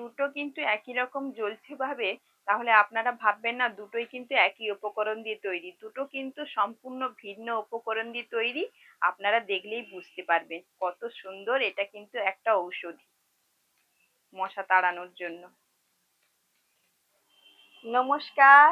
দুটো কিন্তু একই রকম জ্বলছে ভাবে, তাহলে আপনারা ভাববেন না দুটোই কিন্তু একই উপকরণ দিয়ে তৈরি। দুটো কিন্তু সম্পূর্ণ ভিন্ন উপকরণ দিয়ে তৈরি, আপনারা দেখলেই বুঝতে পারবেন কত সুন্দর এটা কিন্তু একটা ঔষধি মশা তাড়ানোর জন্য। নমস্কার,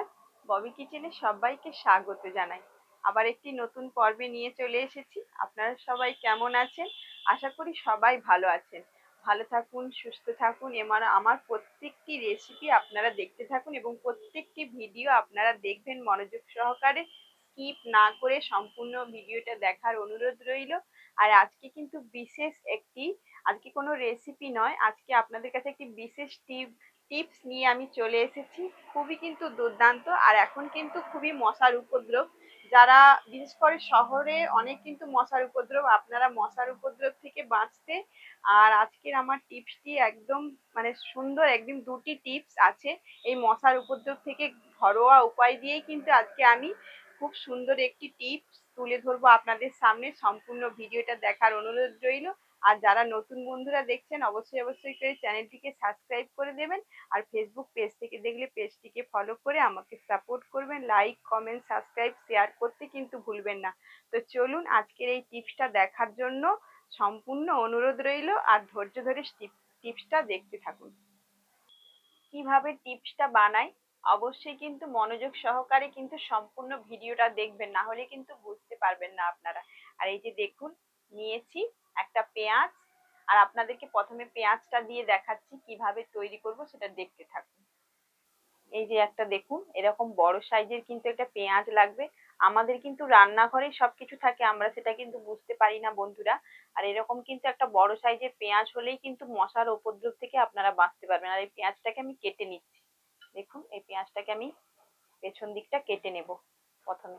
ববি কিচেনে সবাইকে স্বাগত জানাই। আবার একটি নতুন পর্বে নিয়ে চলে এসেছি। আপনারা সবাই কেমন আছেন? আশা করি সবাই ভালো আছেন। ভালো থাকুন, সুস্থ থাকুন। এবার আমার প্রত্যেকটি রেসিপি আপনারা দেখতে থাকুন এবং প্রত্যেকটি ভিডিও আপনারা দেখবেন মনোযোগ সহকারে। স্কিপ না করে সম্পূর্ণ ভিডিওটা দেখার অনুরোধ রইল। আর আজকে কিন্তু বিশেষ একটি, আজকে কোনো রেসিপি নয়, আজকে আপনাদের কাছে একটি বিশেষ টিপ টিপস নিয়ে আমি চলে এসেছি। খুবই কিন্তু দুর্দান্ত আর এখন কিন্তু খুবই মশার উপদ্রব। যারা, বিশেষ করে শহরে অনেক কিন্তু মশার উপদ্রব, আপনারা মশার উপদ্রব থেকে বাঁচতে আর আজকের আমার টিপসটি একদম মানে সুন্দর, একদম দুটি টিপস আছে। এই মশার উপদ্রব থেকে ঘরোয়া উপায় দিয়েই কিন্তু আজকে আমি খুব সুন্দর একটি টিপস তুলে ধরবো আপনাদের সামনে। সম্পূর্ণ ভিডিওটা দেখার অনুরোধ রইল। আর যারা নতুন বন্ধুরা দেখছেন, অবশ্যই অবশ্যই করে চ্যানেলটিকে সাবস্ক্রাইব করে দেবেন। আর ফেসবুক পেজ থেকে দেখলে পেজটিকে ফলো করে আমাকে সাপোর্ট করবেন। লাইক কমেন্ট সাবস্ক্রাইব শেয়ার করতে কিন্তু ভুলবেন না। তো চলুন আজকের এই টিপসটা দেখার জন্য সম্পূর্ণ অনুরোধ রইল আর ধৈর্য ধরে টিপসটা দেখতে থাকুন। কীভাবে টিপসটা বানাই? অবশ্যই কিন্তু মনোযোগ সহকারে কিন্তু সম্পূর্ণ ভিডিওটা দেখবেন, না হলে কিন্তু বুঝতে পারবেন না আপনারা। আর এই যে দেখুন, নিয়েছি একটা পেঁয়াজ। আর আপনাদেরকে প্রথমে পেঁয়াজটা দিয়ে দেখাচ্ছি, কীভাবে তৈরি করব সেটা দেখতে থাকুন। এই যে একটা দেখুন, এরকম বড় সাইজের কিন্তু একটা পেঁয়াজ লাগবে। আমাদের কিন্তু রান্নাঘরে সবকিছু থাকে, আমরা সেটা কিন্তু বুঝতে পারি না বন্ধুরা। আর এরকম কিন্তু একটা বড় সাইজের পেঁয়াজ হলেই কিন্তু মশার উপদ্রব থেকে আপনারা বাঁচতে পারবেন। আর এই পেঁয়াজটাকে আমি কেটে নিচ্ছি। দেখুন, এই পেঁয়াজটাকে আমি পেছন দিকটা কেটে নেব প্রথমে।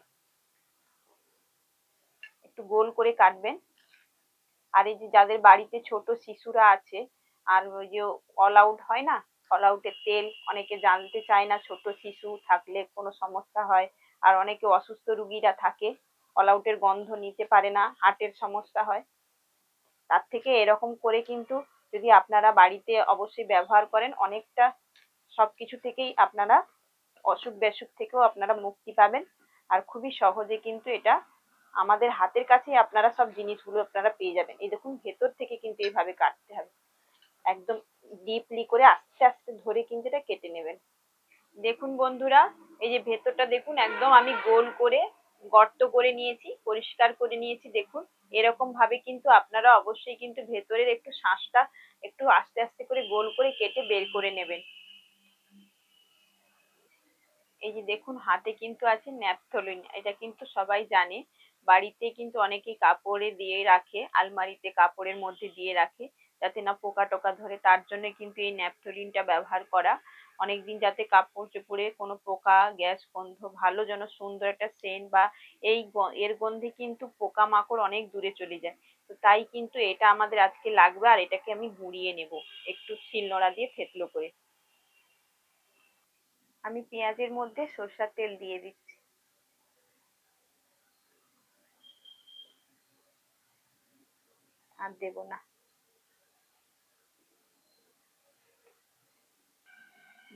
একটু গোল করে কাটবেন। আর এই যে যাদের বাড়িতে ছোট শিশুরা আছে, আর ওই যে অল আউট হয় না? অল আউটের তেল, অনেকে জানতে চায় না ছোট শিশু থাকলে কোনো সমস্যা হয়। আর অনেকে অসুস্থ রুগীরা থাকে। অল আউটের গন্ধ নিতে পারে না হার্টের সমস্যা হয়। তার থেকে এরকম করে কিন্তু যদি আপনারা বাড়িতে অবশ্যই ব্যবহার করেন, অনেকটা সব কিছু থেকেই আপনারা অসুখ বিসুখ থেকেও আপনারা মুক্তি পাবেন। আর খুবই সহজে কিন্তু এটা আমাদের হাতের কাছেই আপনারা সব জিনিসগুলো আপনারা পেয়ে যাবেন। এই দেখুন, ভেতর থেকে কিন্তু এইভাবে কাটতে হবে। একদম ডিপলি করে আস্তে আস্তে ধরে কিন্তু এটা কেটে নেবেন। দেখুন বন্ধুরা, এই যে ভেতরটা দেখুন, একদম আমি গোল করে, গর্ত করে নিয়েছি, পরিষ্কার করে নিয়েছি দেখুন। এরকম ভাবে কিন্তু আপনারা অবশ্যই কিন্তু ভেতরের একটু শাঁসটা একটু আস্তে আস্তে করে গোল করে কেটে বের করে নেবেন। এই যে দেখুন, হাতে কিন্তু আছে ন্যাপথলিন, এটা কিন্তু সবাই জানে। বাড়িতে কিন্তু অনেকে কাপড়ে দিয়ে রাখে, আলমারিতে কাপড়ের মধ্যে দিয়ে রাখে, যাতে না পোকা টোকা ধরে, তার জন্য কিন্তু এই ন্যাপথলিনটা ব্যবহার করা। অনেকদিন যাতে কাপড় চোপড়ে কোনো পোকা, গ্যাস গন্ধ, ভালো যেন সুন্দর একটা সেন্ট বা এই এর গন্ধে কিন্তু পোকামাকড় অনেক দূরে চলে যায়। তো তাই কিন্তু এটা আমাদের আজকে লাগবে আর এটাকে আমি গুঁড়িয়ে নেব। একটু শিলনোড়া দিয়ে থেতলো করে। আমি পেঁয়াজের মধ্যে সরষার তেল দিয়ে দিচ্ছি। আর দেব না।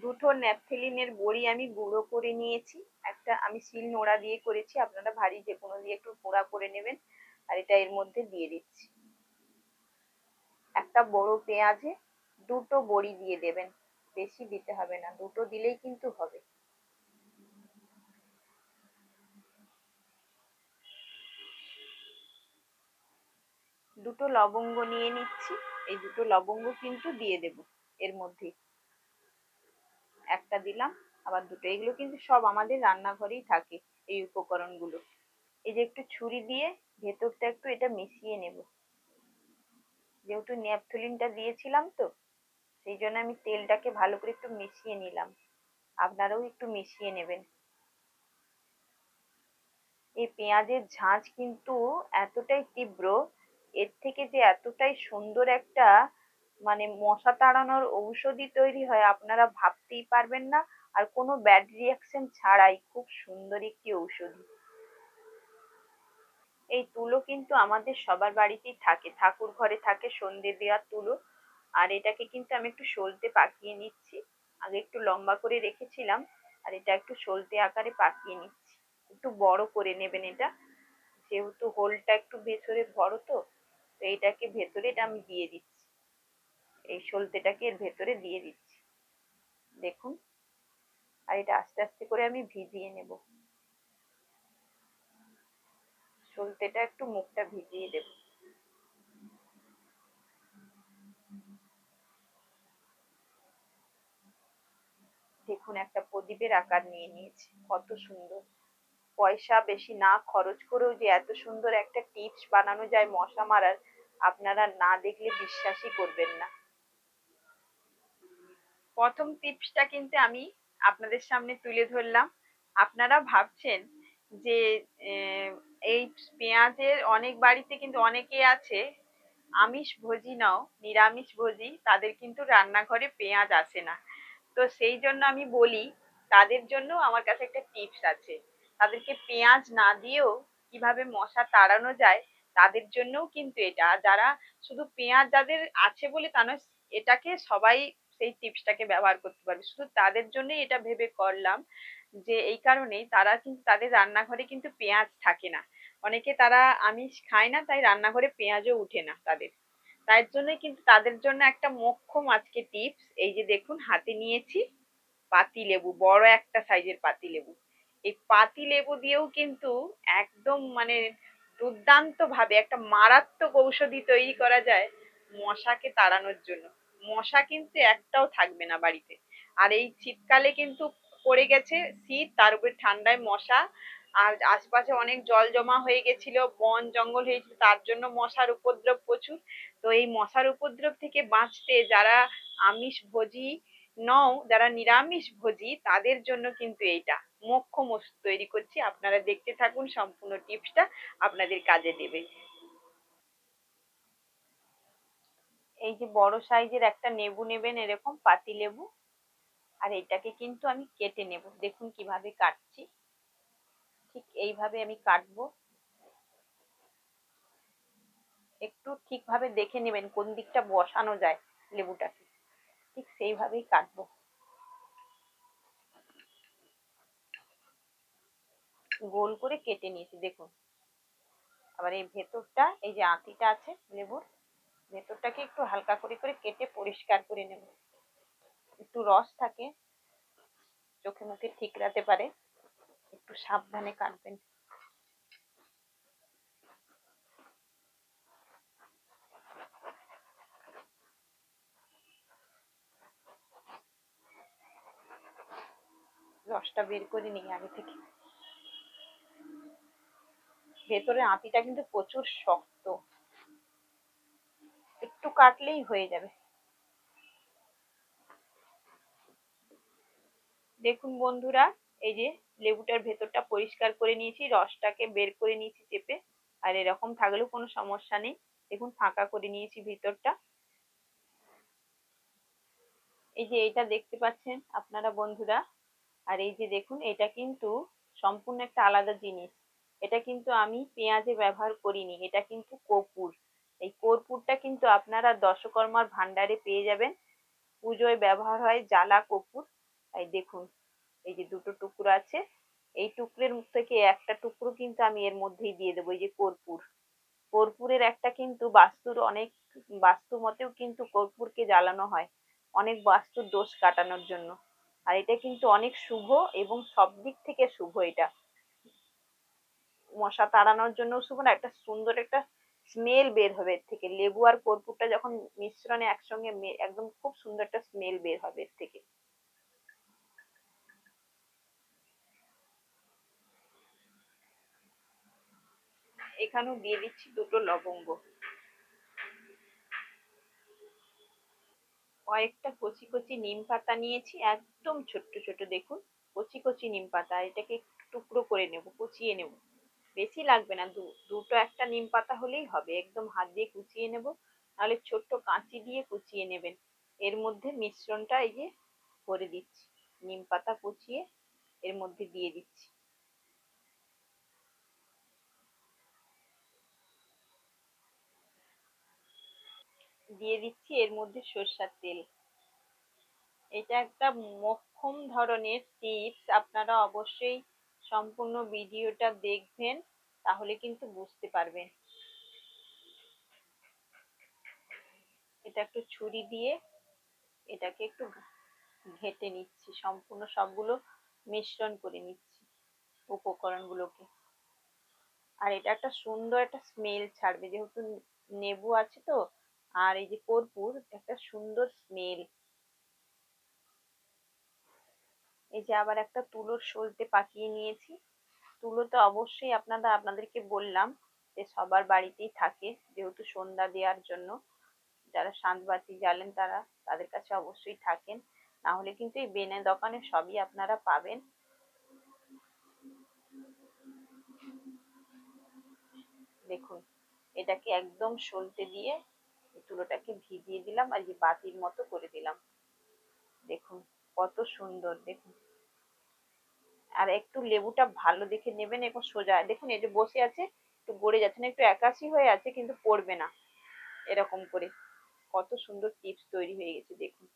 দুটো ন্যাপথেলিনের বড়ি আমি গুঁড়ো করে নিয়েছি। একটা আমি শিল নোড়া দিয়ে করেছি, আপনারা ভারী যে কোনো দিয়ে একটু গুঁড়া করে নেবেন, আর এটা এর মধ্যে দিয়ে দিচ্ছি। একটা বড় পেঁয়াজে দুটো বড়ি দিয়ে দেবেন, বেশি দিতে হবে না, দুটো দিলেই কিন্তু হবে। দুটো লবঙ্গ নিয়ে নিচ্ছি, এই দুটো লবঙ্গ কিন্তু দিয়ে দেব এর মধ্যে একটা দিলাম, আবার দুটো। এগুলো কিন্তু সব আমাদের রান্নাঘরেই থাকে, এই উপকরণগুলো। এই যে একটু ছুরি দিয়ে ভেতরটা একটু এটা মিশিয়ে নেব। যেহেতু ন্যাপথলিনটা দিয়েছিলাম তো, সেই জন্য আমি তেলটাকে ভালো করে একটু মিশিয়ে নিলাম। আপনারাও একটু মিশিয়ে নেবেন। এই পেঁয়াজের ঝাঁঝ কিন্তু এতটাই তীব্র, এর থেকে যে এতটাই সুন্দর একটা মানে মশা তাড়ানোর ঔষধি তৈরি হয়, আপনারা ভাবতেই পারবেন না। আর কোনো ব্যাড রিয়াকশন ছাড়াই খুব সুন্দর একটি ঔষধি। এই তুলো কিন্তু আমাদের সবার বাড়িতেই থাকে, ঠাকুর ঘরে থাকে, সন্ধে দেওয়ার তুলো। আর এটাকে কিন্তু আমি একটু সলতে পাকিয়ে নিচ্ছি। আগে একটু লম্বা করে রেখেছিলাম, আর এটা একটু সলতে আকারে পাকিয়ে নিচ্ছি। একটু বড় করে নেবেন এটা। যেহেতু হোলটা একটু ভেতরে বড় তো তো এইটাকে ভেতরে এটা আমি দিয়ে দিচ্ছি। এই সলতেটাকে এর ভেতরে দিয়ে দিচ্ছি। দেখুন, আর এটা আস্তে আস্তে করে আমি ভিজিয়ে নেব। সলতেটা একটু মুখটা ভিজিয়ে দেব। দেখুন, একটা প্রদীপের আকার নিয়ে নিয়েছি, কত সুন্দর। পয়সা বেশি না খরচ করেও যে এত সুন্দর একটা টিপস বানানো যায় মশা মারার, আপনারা না দেখলে বিশ্বাসই করবেন না। প্রথম টিপসটা কিন্তু আমি আপনাদের সামনে তুলে ধরলাম। আপনারা ভাবছেন যে এই পেঁয়াজের অনেক বাড়িতে কিন্তু অনেকে আছে, আমিষ ভোজি নাও, নিরামিষ ভোজি, তাদের কিন্তু রান্নাঘরে পেঁয়াজ আসে না। তো সেই জন্য আমি বলি, তাদের জন্য আমার কাছে একটা টিপস আছে। তাদেরকে পেঁয়াজ না দিয়েও কীভাবে মশা তাড়ানো যায়, তাদের জন্যও কিন্তু এটা। যারা শুধু পেঁয়াজ যাদের আছে বলে তা নয়, এটাকে সবাই সেই টিপসটাকে ব্যবহার করতে পারবে। শুধু তাদের জন্যই এটা ভেবে করলাম যে এই কারণেই তারা কিন্তু, তাদের রান্নাঘরে কিন্তু পেঁয়াজ থাকে না। অনেকে তারা আমিষ খায় না, তাই রান্নাঘরে পেঁয়াজও উঠে না তাদের। তার জন্যই কিন্তু তাদের জন্য একটা মোক্ষম আজকে টিপস এই যে দেখুন, হাতে নিয়েছি পাতি লেবু, বড় একটা সাইজের পাতি লেবু। এই পাতি লেবু দিয়েও কিন্তু একদম মানে দুর্দান্ত ভাবে একটা মারাত্মক ঔষধি তৈরি করা যায় মশাকে তাড়ানোর জন্য। মশা কিন্তু একটাও থাকবে না বাড়িতে। আর এই শীতকালে কিন্তু পড়ে গেছে শীত, তার উপরে ঠান্ডায় মশা, আর আশপাশে অনেক জল জমা হয়ে গেছিল, বন জঙ্গল হয়েছিল, তার জন্য মশার উপদ্রব প্রচুর। তো এই মশার উপদ্রব থেকে বাঁচতে যারা আমিষ ভোজি নও, যারা নিরামিষ ভোজি, তাদের জন্য কিন্তু এইটা। ওষুধ তৈরি করছি। আপনারা দেখতে থাকুন, সম্পূর্ণ টিপসটা আপনাদের কাজে দেবে। এই যে বড় সাইজের একটা নেবু নেবেন এরকম পাতি লেবু। আর এটাকে কিন্তু আমি কেটে নেব। দেখুন কীভাবে কাটছি। ঠিক এইভাবে আমি কাটবো। একটু ঠিকভাবে দেখে নেবেন কোন দিকটা বসানো যায় লেবুটাকে। ঠিক সেইভাবেই কাটবো। গোল করে কেটে নিয়েছি, দেখুন। আবার এই ভেতরটা, এই যে আঁতিটা আছে লেবুর ভেতরটাকে একটু হালকা করে করে কেটে পরিষ্কার করে নেব। একটু রস থাকে চোখে মুখে ঠিক ঠিকরাতে পারে, একটু সাবধানে কাটবেন। রসটা বের করে নিই আগে থেকে। ভেতরে আঁতিটা কিন্তু প্রচুর শক্ত। একটু কাটলেই হয়ে যাবে। দেখুন বন্ধুরা, এই যে লেবুটার ভেতরটা পরিষ্কার করে নিয়েছি, রসটাকে বের করে নিয়েছি চেপে, আর এরকম থাকলেও কোনো সমস্যা নেই। দেখুন ফাঁকা করে নিয়েছি ভিতরটা। এই যে এটা দেখতে পাচ্ছেন আপনারা বন্ধুরা, আর এই যে দেখুন এটা কিন্তু সম্পূর্ণ একটা আলাদা জিনিস। এটা কিন্তু আমি পেঁয়াজে ব্যবহার করিনি, এটা কিন্তু কর্পূর এই কর্পূরটা কিন্তু আপনারা দশকর্মার ভান্ডারে পেয়ে যাবেন। পুজোয় ব্যবহার হয় জ্বালা কর্পূর। এই দেখুন, এই যে দুটো টুকরো আছে, এই টুকরের থেকে একটা টুকরো কিন্তু আমি এর মধ্যেই দিয়ে দেবো, এই যে কর্পূর। কর্পূরের একটা কিন্তু বাস্তুর অনেক, বাস্তু মতেও কিন্তু কর্পূরকে জ্বালানো হয়, অনেক বাস্তুর দোষ কাটানোর জন্য। আর এটা কিন্তু অনেক শুভ এবং সব দিক থেকে শুভ এটা। মশা তাড়ানোর জন্য শুভ না, একটা সুন্দর একটা স্মেল বের হবে এর থেকে। লেবু আর কর্পূরটা যখন মিশ্রণে একসঙ্গে একদম খুব সুন্দর একটা স্মেল বের হবে এর থেকে। এখানেও দিয়ে দিচ্ছি দুটো লবঙ্গ। কয়েকটা কচি কচি নিম পাতা নিয়েছি, একদম ছোট্ট ছোট দেখুন। কচি কচি নিম পাতা এটাকে টুকরো করে নেব, কুচিয়ে নেব। বেশি লাগবে না। দুটো একটা নিম পাতা হলেই হবে। একদম হাত দিয়ে কুচিয়ে নেব। নাহলে ছোট্ট কাঁচি দিয়ে কুচিয়ে নেবেন। এর মধ্যে মিশ্রণটা এই যে করে দিচ্ছি। নিম পাতা কুচিয়ে এর মধ্যে দিয়ে দিচ্ছি। দিয়ে দিচ্ছি এর মধ্যে সর্ষার তেল। এটা একটা মোক্ষম ধরনের টিপস আপনারা অবশ্যই সম্পূর্ণ ভিডিওটা দেখবেন, তাহলে কিন্তু বুঝতে পারবেন। এটা একটু ছুরি দিয়ে এটাকে একটু ঘেটে নিচ্ছি, সম্পূর্ণ সবগুলো মিশ্রণ করে নিচ্ছি উপকরণগুলোকে। আর এটা একটা সুন্দর একটা স্মেল ছাড়বে, যেহেতু নেবু আছে তো, আর এই যে কর্পূর, একটা সুন্দর স্মেল এই যে আবার একটা তুলোর সলতে পাকিয়ে নিয়েছি। তুলো তো অবশ্যই আপনারা আপনাদেরকে বললাম যে সবার বাড়িতেই থাকে, যেহেতু সন্ধ্যা দেওয়ার জন্য। যারা শাঁখবাতি জ্বালেন তারা, তাদের কাছে অবশ্যই থাকেন। না হলে কিন্তু এই বেনে দোকানে সবই আপনারা পাবেন। দেখুন, এটাকে একদম সলতে দিয়ে তুলোটাকে ভিজিয়ে দিলাম আর যে বাতির মতো করে দিলাম। দেখুন কত সুন্দর, দেখুন। আর একটু লেবুটা ভালো দেখে নেবেন এবং সোজা। দেখুন, এই যে বসে আছে, একটু গড়ে যাচ্ছে না, একটু একাশি হয়ে আছে, কিন্তু পড়বে না। এরকম করে। কত সুন্দর টিপস তৈরি হয়ে গেছে, দেখুন।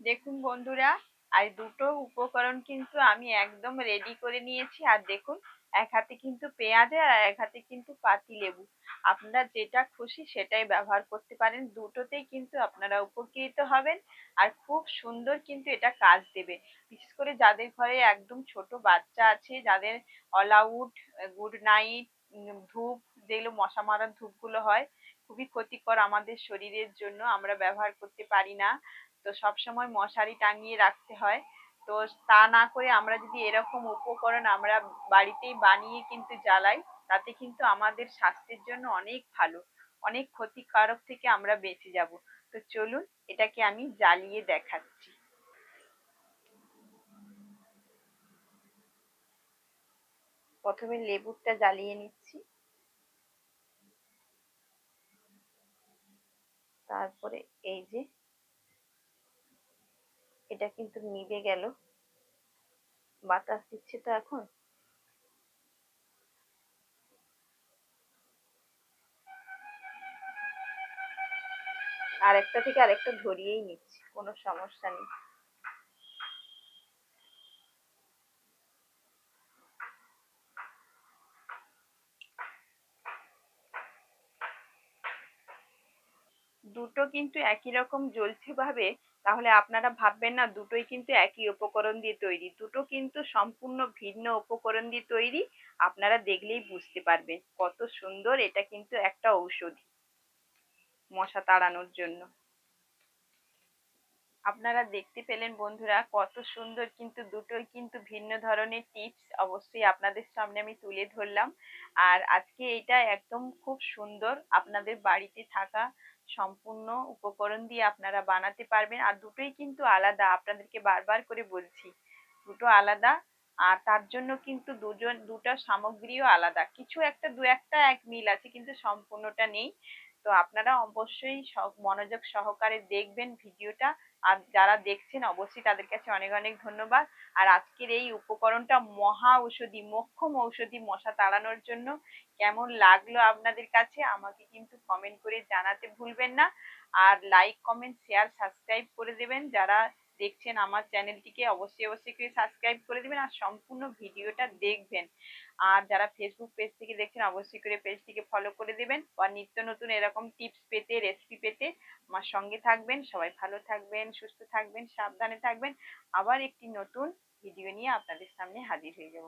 দেখুন বন্ধুরা, আর দুটো উপকরণ কিন্তু আমি একদম রেডি করে নিয়েছি। আর দেখুন এক হাতে কিন্তু পেঁয়াজের আর এক হাতে কিন্তু পাতি লেবু। আপনারা যেটা খুশি সেটাই ব্যবহার করতে পারেন। দুটোতেই কিন্তু আপনারা উপকৃত হবেন আর খুব সুন্দর কিন্তু এটা কাজ দেবে। বিশেষ করে যাদের ঘরে একদম ছোট বাচ্চা আছে, যাদের অল আউট গুড নাইট ধূপ, যেগুলো মশা মারার ধূপগুলো হয়, খুবই ক্ষতিকর আমাদের শরীরের জন্য, আমরা ব্যবহার করতে পারি না। তো সব সময় মশারি টাঙিয়ে রাখতে হয়। তো তা না করে আমরা যদি এরকম উপকরণ আমরা বাড়িতেই বানিয়ে কিন্তু জ্বালাই, তাতে কিন্তু আমাদের স্বাস্থ্যের জন্য অনেক ভালো, অনেক ক্ষতিকারক থেকে আমরা বেঁচে যাব। তো চলুন এটাকে আমি জ্বালিয়ে দেখাচ্ছি। প্রথমে লেবুরটা জ্বালিয়ে নিচ্ছি। তারপরে এই যে এটা কিন্তু নিভে গেল। বাতাস দিচ্ছে তো এখন। আরেকটা থেকে আরেকটা ধরিয়েই নিচ্ছি, কোনো সমস্যা নেই। দুটো কিন্তু একই রকম জ্বলছে ভাবে তাহলে আপনারা ভাববেন না, দুটোই কিন্তু একই উপকরণ দিয়ে তৈরি। দুটো কিন্তু সম্পূর্ণ ভিন্ন উপকরণ দিয়ে তৈরি, আপনারা দেখলেই বুঝতে পারবেন কত সুন্দর এটা কিন্তু একটা ঔষধি মশা তাড়ানোর জন্য। আপনারা দেখতে পেলেন বন্ধুরা কত সুন্দর কিন্তু দুটোই কিন্তু ভিন্ন ধরনের টিপস অবশ্যই আপনাদের সামনে আমি তুলে ধরলাম। আর আজকে এটা একদম খুব সুন্দর আপনাদের বাড়িতে থাকা সম্পূর্ণ উপকরণ দিয়ে আপনারা বানাতে পারবেন। আর দুটোই কিন্তু আলাদা, আপনাদেরকে বারবার করে বলছি। দুটো আলাদা, আর তার জন্য কিন্তু দুজন, দুটো সামগ্রীও আলাদা। কিছু একটা, দু একটা, এক মিল আছে, কিন্তু সম্পূর্ণটা নেই। তো আপনারা অবশ্যই মনোযোগ সহকারে দেখবেন ভিডিওটা। আর যারা দেখছেন, অবশ্যই তাদের কাছে অনেক অনেক ধন্যবাদ। আর আজকের এই উপকরণটা মহা ঔষধি, মোক্ষম ঔষধি মশা তাড়ানোর জন্য কেমন লাগল আপনাদের কাছে, আমাকে কিন্তু কমেন্ট করে জানাতে ভুলবেন না। আর লাইক কমেন্ট শেয়ার সাবস্ক্রাইব করে দেবেন যারা দেখছেন আমার চ্যানেলটিকে অবশ্যই অবশ্যই করে সাবস্ক্রাইব করে দেবেন আর সম্পূর্ণ ভিডিওটা দেখবেন। আর যারা ফেসবুক পেজ থেকে দেখছেন, অবশ্যই করে পেজটিকে ফলো করে দেবেন বা নিত্য নতুন এরকম টিপস পেতে রেসিপি পেতে আমার সঙ্গে থাকবেন। সবাই ভালো থাকবেন, সুস্থ থাকবেন, সাবধানে থাকবেন। আবার একটি নতুন ভিডিও নিয়ে আপনাদের সামনে হাজির হয়ে যাব।